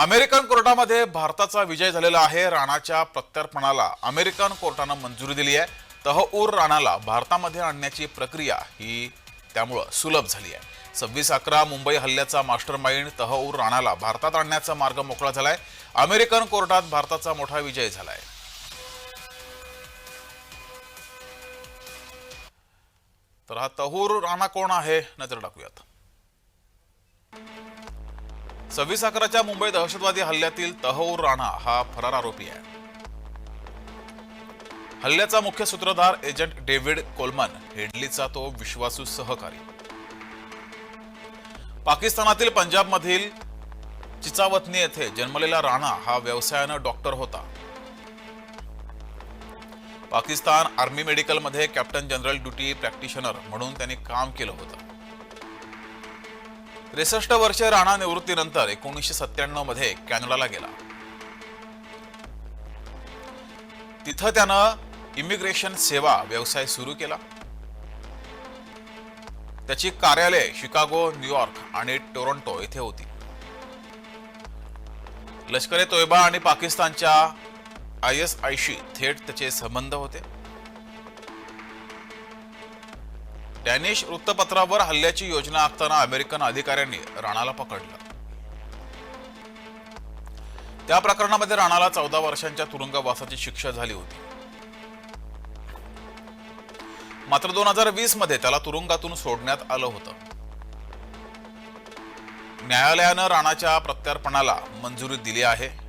American कोर्टामध्ये भारताचा विजय झालेला आहे. राणाच्या प्रत्यार्पणाला अमेरिकन कोर्टानं मंजुरी दिली आहे. तहऊर राणाला भारतामध्ये आणण्याची प्रक्रिया ही त्यामुळं सुलभ झाली आहे. सव्वीस अकरा मुंबई हल्ल्याचा मास्टर माइंड तहऊर राणाला भारतात आणण्याचा मार्ग मोकळा झालाय. अमेरिकन कोर्टात भारताचा मोठा विजय झालाय. तर हा तहूर राणा कोण आहे? नजर टाकूयात. सव्वीस अकराच्या मुंबई दहशतवादी हल्ल्यातील तहऊर राणा हा फरार आरोपी आहे. हल्ल्याचा मुख्य सूत्रधार एजंट डेव्हिड कोलमन हेडलीचा तो विश्वासू सहकारी. पाकिस्तानातील पंजाबमधील चिचावतनी येथे जन्मलेला राणा हा व्यवसायानं डॉक्टर होता. पाकिस्तान आर्मी मेडिकलमध्ये कॅप्टन जनरल ड्युटी प्रॅक्टिशनर म्हणून त्यांनी काम केलं होतं. त्रेसष्ट वर्ष राणा निवृत्तीनंतर एकोणीसशे सत्त्याण्णवमध्ये कॅनडाला गेला. तिथं त्यानं इमिग्रेशन सेवा व्यवसाय सुरू केला. त्याची कार्यालय शिकागो न्यूयॉर्क आणि टोरंटो येथे होती. लष्कर ए तोयबा आणि पाकिस्तानच्या आय एस आयशी थेट त्याचे संबंध होते. डॅनिश वृत्तपत्रावर हल्ल्याची योजना आखताना अमेरिकन अधिकाऱ्यांनी राणाला पकडलं. त्या प्रकरणामध्ये राणाला चौदा वर्षांच्या तुरुंगवासाची शिक्षा झाली होती. मात्र दोन हजार वीसमध्ये त्याला तुरुंगातून सोडण्यात आलं होतं. न्यायालयानं राणाच्या प्रत्यार्पणाला मंजुरी दिली आहे.